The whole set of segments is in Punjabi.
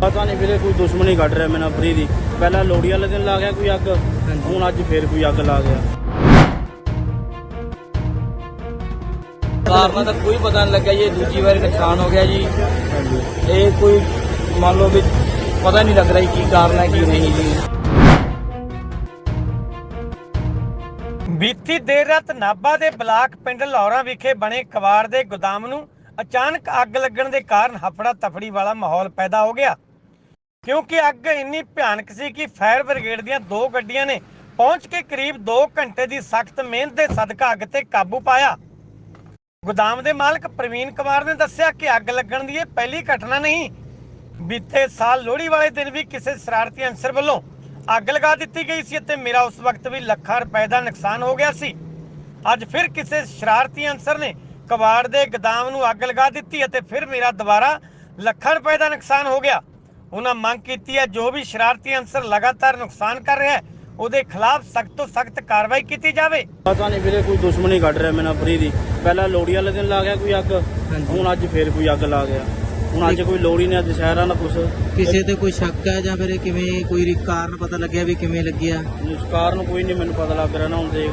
ਪਤਾ ਨਹੀਂ ਵੀਰੇ ਕੋਈ ਦੁਸ਼ਮਣੀ ਕੱਢ ਰਿਹਾ ਮੇਰੇ ਨਾਲ ਫਰੀ ਦੀ। ਪਹਿਲਾਂ ਲੋਹੜੀ ਵਾਲੇ ਦਿਨ ਲਾ ਗਿਆ ਕੋਈ ਅੱਗ ਹੁਣ ਅੱਜ ਫੇਰ ਕੋਈ ਅੱਗ ਲਾ ਗਿਆ। ਕਾਰਨਾਂ ਦਾ ਕੋਈ ਪਤਾ ਨਹੀਂ ਲੱਗਿਆ ਜੀ ਇਹ ਦੂਜੀ ਵਾਰੀ ਨੁਕਸਾਨ ਹੋ ਗਿਆ ਜੀ। ਇਹ ਕੋਈ ਮੰਨ ਲਓ ਵੀ ਪਤਾ ਨਹੀਂ ਲੱਗ ਰਿਹਾ ਕੀ ਕਾਰਨ ਹੈ ਕੀ ਨਹੀਂ ਜੀ। ਬੀਤੀ ਦੇਰ ਰਾਤ ਨਾਭਾ ਦੇ ਬਲਾਕ ਪਿੰਡ ਲੌਰਾ ਵਿਖੇ ਬਣੇ ਕਵਾੜ ਦੇ ਗੋਦਾਮ ਨੂੰ ਅਚਾਨਕ ਅੱਗ ਲੱਗਣ ਦੇ ਕਾਰਨ ਹਫੜਾ ਤਫੜੀ ਵਾਲਾ ਮਾਹੌਲ ਪੈਦਾ ਹੋ ਗਿਆ। ਕਿਉਂਕਿ ਅੱਗ ਇੰਨੀ ਭਿਆਨਕ ਸੀ ਕਿ ਫਾਇਰ ਬ੍ਰਿਗੇਡ ਦੀਆਂ ਦੋ ਗੱਡੀਆਂ ਨੇ ਪਹੁੰਚ ਕੇ ਕਰੀਬ 2 ਘੰਟੇ ਦੀ ਸਖਤ ਮਿਹਨਤ ਦੇ ਸਦਕਾ ਅੱਗ ਤੇ ਕਾਬੂ ਪਾਇਆ। ਗੋਦਾਮ ਦੇ ਮਾਲਕ ਪ੍ਰਵੀਨ ਕੁਮਾਰ ਨੇ ਦੱਸਿਆ ਕਿ ਅੱਗ ਲੱਗਣ ਦੀ ਇਹ ਪਹਿਲੀ ਘਟਨਾ ਨਹੀਂ, ਬੀਤੇ ਸਾਲ ਲੋਹੜੀ ਵਾਲੇ ਦਿਨ ਵੀ ਕਿਸੇ ਸ਼ਰਾਰਤੀ ਅਨਸਰ ਵੱਲੋਂ ਅੱਗ ਲਗਾ ਦਿੱਤੀ ਗਈ ਸੀ ਅਤੇ ਮੇਰਾ ਉਸ ਵਕਤ ਵੀ ਲੱਖਾਂ ਰੁਪਏ ਦਾ ਨੁਕਸਾਨ ਹੋ ਗਿਆ ਸੀ। ਅੱਜ ਫਿਰ ਕਿਸੇ ਸ਼ਰਾਰਤੀ ਅਨਸਰ ਨੇ ਕਬਾੜ ਦੇ ਗੋਦਾਮ ਨੂੰ ਅੱਗ ਲਗਾ ਦਿੱਤੀ ਅਤੇ ਫਿਰ ਮੇਰਾ ਦੁਬਾਰਾ ਲੱਖਾਂ ਰੁਪਏ ਦਾ ਨੁਕਸਾਨ ਹੋ ਗਿਆ। ਉਹਨਾਂ ਮੰਗ ਕੀਤੀ ਹੈ ਜੋ ਵੀ ਸ਼ਰਾਰਤੀ ਅਨਸਰ ਲਗਾਤਾਰ ਨੁਕਸਾਨ ਕਰ ਰਿਹਾ ਹੈ ਉਹਦੇ ਖਿਲਾਫ ਸਖਤ ਤੋਂ ਸਖਤ ਕਾਰਵਾਈ ਕੀਤੀ ਜਾਵੇ। ਪਤਾ ਨਹੀਂ ਵੀਰੇ ਕੋਈ ਦੁਸ਼ਮਣੀ ਕੱਢ ਰਿਹਾ ਮੇਰੇ ਫਰੀ ਦੀ। ਪਹਿਲਾਂ ਲੋਹੜੀ ਵਾਲੇ ਦਿਨ ਲਾ ਗਿਆ ਕੋਈ ਅੱਗ? ਹੁਣ ਅੱਜ ਫੇਰ ਕੋਈ ਅੱਗ ਲਾ ਗਿਆ। ਹੁਣ ਅੱਜ ਕੋਈ ਲੋਹੜੀ ਨਹੀਂ ਦੁਸ਼ਹਿਰਾ ਨਾ ਕੁਛ। ਕਿਸੇ ਤੇ ਕੋਈ ਸ਼ੱਕ ਹੈ ਜਾਂ ਫਿਰ ਕਿਵੇਂ ਕੋਈ ਕਾਰਨ ਪਤਾ ਲੱਗਿਆ ਵੀ ਕਿਵੇਂ ਲੱਗਿਆ ਇਸ ਕਾਰਨ ਕੋਈ ਨਹੀਂ ਮੈਨੂੰ ਪਤਾ ਲੱਗ ਰਿਹਾ ਨਾ ਹੁਣ ਦੇਖ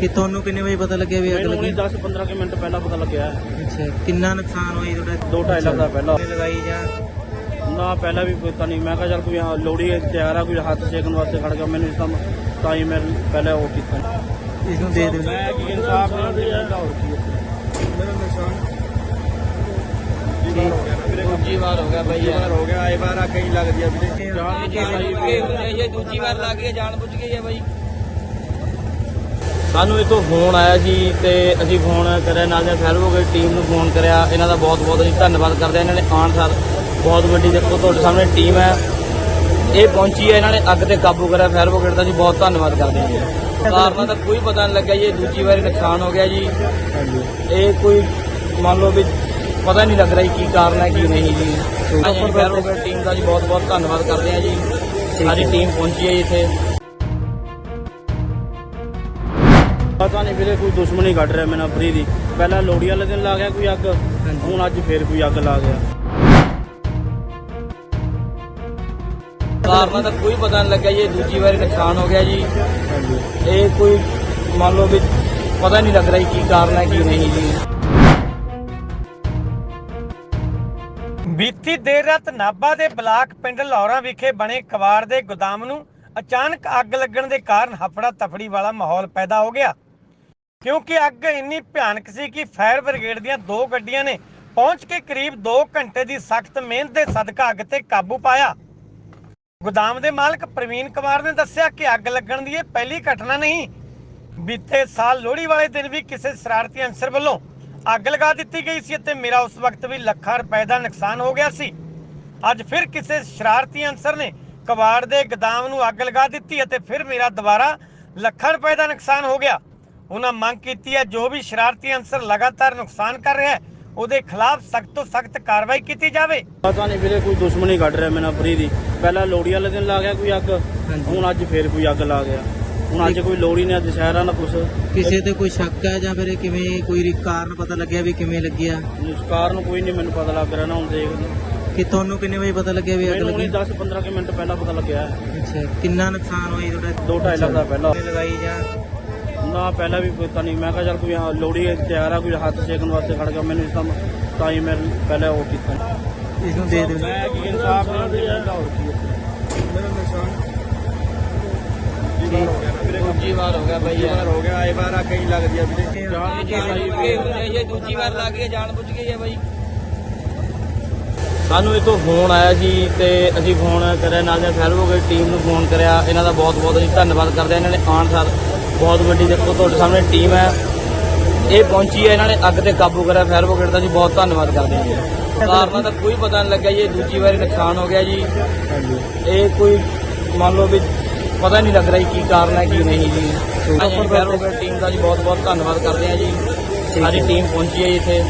ਕਿ ਤੁਹਾਨੂੰ ਕਿੰਨੇ ਵਜੇ ਪਤਾ ਲੱਗਿਆ ਵੀ ਅੱਗ ਮੈਨੂੰ ਲੱਗੀ? 10 15 ਕੁ ਮਿੰਟ ਪਹਿਲਾਂ ਪਤਾ ਲੱਗਿਆ। ਅੱਛਾ ਕਿੰਨਾ ਨੁਕਸਾਨ ਹੋਇਆ ਤੁਹਾਡਾ? ਦੋ ਢਾਈ ਲੱਖ ਦਾ ਪਹਿਲਾਂ। ਲਗਾਈ ਜਾਂ ਨਾ ਪਹਿਲਾਂ ਵੀ ਪਤਾ ਨਹੀਂ ਮੈਂ ਕਿਹਾ ਚੱਲ ਕੋਈ ਹਾਂ, ਲੋਹੜੀ ਹੈ, ਤਿਆਰ ਆ ਕੋਈ ਹੱਥ ਸੇਕਣ ਵਾਸਤੇ ਖੜ ਗਿਆ ਮੈਨੂੰ ਇਸ ਤਾਂ ਤਾਂ ਹੀ ਮੈਂ ਪਹਿਲਾਂ ਉਹ ਕੀਤਾ। ਇਸ ਨੂੰ ਦੇ ਦਿਓ। ਮੈਂ ਕੀ ਇਨਸਾਫ ਨਹੀਂ ਦਿੰਦਾ ਹੋਰ ਕੀ ਹੈ। ਦੂਜੀ ਵਾਰ ਹੋ ਗਿਆ ਬਈ ਯਾਰ ਹੋ ਗਿਆ ਆਏ ਵਾਰ ਆ ਕਈ ਲੱਗਦੀ ਆ ਵੀਰੇ। ਇਹ ਦੂਜੀ ਵਾਰ ਲੱਗ ਗਈ ਜਾਣ ਬੁੱਝ ਗਈ ਹੈ ਬਾਈ। ਸਾਨੂੰ ਇਥੋਂ ਫੋਨ ਆਇਆ ਜੀ ਤੇ ਅਸੀਂ ਫੋਨ ਕਰਿਆ ਨਾਲ ਦੇ ਟੀਮ ਨੂੰ ਫੋਨ ਕਰਿਆ। ਇਹਨਾਂ ਦਾ ਬਹੁਤ ਬਹੁਤ ਅਸੀਂ ਧੰਨਵਾਦ ਕਰਦੇ ਇਹਨਾਂ ਨੇ ਆਉਣ ਸਾਰ ਬਹੁਤ ਵੱਡੀ ਦੇਖੋ ਤੁਹਾਡੇ ਸਾਹਮਣੇ ਟੀਮ ਹੈ। ਇਹ ਪਹੁੰਚੀ ਹੈ ਇਹਨਾਂ ਨੇ ਅੱਗ ਤੇ ਕਾਬੂ ਕਰਿਆ ਫਾਇਰ ਬ੍ਰਿਗੇਡ ਦਾ ਜੀ ਬਹੁਤ ਧੰਨਵਾਦ ਕਰਦੇ ਹਾਂ ਜੀ। ਕਾਰਨਾਂ ਦਾ ਕੋਈ ਪਤਾ ਨਹੀਂ ਲੱਗਿਆ ਜੀ ਇਹ ਦੂਜੀ ਵਾਰੀ ਨੁਕਸਾਨ ਹੋ ਗਿਆ ਜੀ। ਇਹ ਕੋਈ ਮੰਨ ਲਓ ਵੀ ਪਤਾ ਨਹੀਂ ਲੱਗ ਰਿਹਾ ਕੀ ਕਾਰਨ ਹੈ ਕੀ ਨਹੀਂ ਜੀ। ਫਾਇਰ ਬ੍ਰਿਗੇਡ ਟੀਮ ਦਾ ਜੀ ਬਹੁਤ ਬਹੁਤ ਧੰਨਵਾਦ ਕਰਦੇ ਹਾਂ ਜੀ। ਸਾਡੀ ਟੀਮ ਪਹੁੰਚੀ ਹੈ ਜੀ ਇੱਥੇ। ਪਤਾ ਨਹੀਂ ਵੀਰੇ ਕੋਈ ਦੁਸ਼ਮਣੀ ਕੱਢ ਰਿਹਾ ਮੇਰੇ ਫਰੀ ਦੀ। ਪਹਿਲਾਂ ਲੋਹੜੀ ਵਾਲੇ ਦਿਨ ਲਾ ਗਿਆ ਕੋਈ ਅੱਗ ਹੁਣ ਅੱਜ ਫੇਰ ਕੋਈ ਅੱਗ ਲਾ ਗਿਆ। ਕਾਰਨਾਂ ਦਾ ਕੋਈ ਪਤਾ ਨਹੀਂ ਲੱਗਿਆ ਜੀ, ਇਹ ਦੂਜੀ ਵਾਰੀ ਨੁਕਸਾਨ ਹੋ ਗਿਆ ਜੀ। ਇਹ ਕੋਈ ਮੰਨ ਲਓ ਵੀ ਪਤਾ ਨਹੀਂ ਲੱਗ ਰਿਹਾ ਕੀ ਕਾਰਨ ਹੈ, ਕੀ ਨਹੀਂ ਜੀ। ਬੀਤੀ ਦੇਰ ਰਾਤ ਨਾਭਾ ਦੇ ਬਲਾਕ ਪਿੰਡ ਲੌਰਾ ਵਿਖੇ ਬਣੇ ਕਵਾੜ ਦੇ ਗੋਦਾਮ ਨੂੰ ਅਚਾਨਕ ਅੱਗ ਲੱਗਣ ਦੇ ਕਾਰਨ ਹਫੜਾ ਤਫੜੀ ਵਾਲਾ ਮਾਹੌਲ ਪੈਦਾ ਹੋ ਗਿਆ। ਕਿਉਂਕਿ ਅੱਗ ਇੰਨੀ ਭਿਆਨਕ ਸੀ ਕਿ ਫਾਇਰ ਬ੍ਰਿਗੇਡ ਦੀਆਂ ਦੋ ਗੱਡੀਆਂ ਨੇ ਪਹੁੰਚ ਕੇ ਕਰੀਬ 2 ਘੰਟੇ ਦੀ ਸਖਤ ਮਿਹਨਤ ਦੇ ਸਦਕਾ ਅੱਗ ਤੇ ਕਾਬੂ ਪਾਇਆ। ਗੋਦਾਮ ਦੇ ਮਾਲਕ ਪ੍ਰਵੀਨ ਕੁਮਾਰ ਨੇ ਦੱਸਿਆ ਕਿ ਅੱਗ ਲੱਗਣ ਦੀ ਇਹ ਪਹਿਲੀ ਘਟਨਾ ਨਹੀਂ, ਬੀਤੇ ਸਾਲ ਲੋਹੜੀ ਵਾਲੇ ਦਿਨ ਵੀ ਕਿਸੇ ਸ਼ਰਾਰਤੀ ਅਨਸਰ ਵੱਲੋਂ ਅੱਗ ਲਗਾ ਦਿੱਤੀ ਗਈ ਸੀ ਅਤੇ ਮੇਰਾ ਉਸ ਵਕਤ ਵੀ ਲੱਖਾਂ ਰੁਪਏ ਦਾ ਨੁਕਸਾਨ ਹੋ ਗਿਆ ਸੀ। ਅੱਜ ਫਿਰ ਕਿਸੇ ਸ਼ਰਾਰਤੀ ਅਨਸਰ ਨੇ ਕਬਾੜ ਦੇ ਗੋਦਾਮ ਨੂੰ ਅੱਗ ਲਗਾ ਦਿੱਤੀ ਅਤੇ ਫਿਰ ਮੇਰਾ ਦੁਬਾਰਾ ਲੱਖਾਂ ਰੁਪਏ ਦਾ ਨੁਕਸਾਨ ਹੋ ਗਿਆ। ਉਹਨਾਂ ਮੰਗ ਕੀਤੀ ਹੈ ਜੋ ਵੀ ਸ਼ਰਾਰਤੀ ਅਨਸਰ ਲਗਾਤਾਰ ਨੁਕਸਾਨ ਕਰ ਰਿਹਾ ਹੈ ਉਹਦੇ ਖਿਲਾਫ ਸਖਤ ਤੋਂ ਸਖਤ ਕਾਰਵਾਈ ਕੀਤੀ ਜਾਵੇ। ਪਤਾ ਨਹੀਂ ਵੀਰੇ ਕੋਈ ਦੁਸ਼ਮਣੀ ਕੱਢ ਰਿਹਾ ਮੇਰੇ ਨਾਲ ਫਰੀ ਦੀ। ਪਹਿਲਾਂ ਲੋਹੜੀ ਵਾਲੇ ਦਿਨ ਲਾ ਗਿਆ ਕੋਈ ਅੱਗ? ਹੁਣ ਅੱਜ ਫੇਰ ਕੋਈ ਅੱਗ ਲਾ ਗਿਆ। ਹੁਣ ਅੱਜ ਕੋਈ ਨਹੀਂ ਅੱਜ ਦੁਸ਼ਹਿਰਾ ਨਾ ਕੁਛ। ਕਿਸੇ ਤੇ ਕੋਈ ਸ਼ੱਕ ਹੈ ਜਾਂ ਫਿਰ ਕਿਵੇਂ ਕੋਈ ਕਾਰਨ ਪਤਾ ਲੱਗਿਆ ਵੀ ਕਿਵੇਂ ਲੱਗਿਆ ਇਸ ਕਾਰਨ ਕੋਈ ਨਹੀਂ ਮੈਨੂੰ ਪਤਾ ਲੱਗ ਰਿਹਾ ਨਾ ਹੁਣ ਦੇਖ ਕਿ ਤੁਹਾਨੂੰ ਕਿੰਨੇ ਵਜੇ ਪਤਾ ਲੱਗਿਆ ਵੀ ਅੱਗ ਲੱਗੀ? 10 15 ਕੁ ਮਿੰਟ ਪਹਿਲਾਂ ਪਤਾ ਲੱਗਿਆ। ਅੱਛਾ ਕਿੰਨਾ ਨੁਕਸਾਨ ਹੋਇਆ ਤੁਹਾਡਾ? ਦੋ ਢਾਈ ਲੱਖ ਦਾ ਪਹਿਲਾਂ। ਲਗਾਈ ਜਾਂ ਨਾ ਪਹਿਲਾਂ ਵੀ ਪਤਾ ਨਹੀਂ। ਮੈਂ ਕਿਹਾ ਚੱਲ ਕੋਈ ਹਾਂ, ਹੈ, ਤਿਆਰ ਆ ਕੋਈ ਹੱਥ ਸੇਕਣ ਵਾਸਤੇ ਖੜ ਗਿਆ। ਮੈਨੂੰ ਇਸ ਤਾਂ ਤਾਂ ਹੀ ਮੈਂ ਪਹਿਲਾਂ ਉਹ ਕੀਤਾ। ਇਸ ਨੂੰ ਦੇ ਦਿਓ। ਮੈਂ ਕੀ ਇਨਸਾਫ ਨਹੀਂ ਦਿੰਦਾ ਹੋਰ ਕੀ ਹੈ। ਦੂਜੀ ਵਾਰ ਹੋ ਗਿਆ। ਬਈ ਯਾਰ ਹੋ ਗਿਆ। ਆਏ ਵਾਰ ਆ ਕਈ ਲੱਗਦੀ ਆ ਵੀਰੇ। ਇਹ ਦੂਜੀ ਵਾਰ ਲੱਗ ਗਈ ਜਾਣ ਬੁੱਝ ਗਈ ਹੈ ਬਾਈ। ਸਾਨੂੰ ਫੋਨ ਆਇਆ ਜੀ ਤੇ ਅਸੀਂ ਫੋਨ ਕਰਿਆ ਨਾਲ ਦੇ ਬ੍ਰਿਗੇਡ ਟੀਮ ਨੂੰ ਫੋਨ ਕਰਿਆ। ਇਹਨਾਂ ਦਾ ਬਹੁਤ ਬਹੁਤ ਅਸੀਂ ਧੰਨਵਾਦ ਕਰਦੇ ਹਾਂ ਇਹਨਾਂ ਨੇ ਆਉਣ ਸਾਰ ਬਹੁਤ ਵੱਡੀ ਦੇਖੋ ਤੁਹਾਡੇ ਸਾਹਮਣੇ ਟੀਮ ਹੈ। ਇਹ ਪਹੁੰਚੀ ਹੈ ਇਹਨਾਂ ਨੇ ਅੱਗ ਤੇ ਕਾਬੂ ਕਰਿਆ ਫਾਇਰ ਬ੍ਰਿਗੇਡ ਦਾ ਜੀ ਬਹੁਤ ਧੰਨਵਾਦ ਕਰਦੇ ਹਾਂ ਜੀ। ਕਾਰਨਾਂ ਦਾ ਕੋਈ ਪਤਾ ਨਹੀਂ ਲੱਗਿਆ ਜੀ ਇਹ ਦੂਜੀ ਵਾਰੀ ਨੁਕਸਾਨ ਹੋ ਗਿਆ ਜੀ। ਇਹ ਕੋਈ ਮੰਨ ਲਓ ਵੀ ਪਤਾ ਨਹੀਂ ਲੱਗ ਰਿਹਾ ਕੀ ਕਾਰਨ ਹੈ ਕੀ ਨਹੀਂ ਜੀ। ਫਾਇਰ ਬ੍ਰਿਗੇਡ ਟੀਮ ਦਾ ਜੀ ਬਹੁਤ ਬਹੁਤ ਧੰਨਵਾਦ ਕਰਦੇ ਹਾਂ ਜੀ। ਸਾਡੀ ਟੀਮ ਪਹੁੰਚੀ ਹੈ ਜੀ ਇੱਥੇ।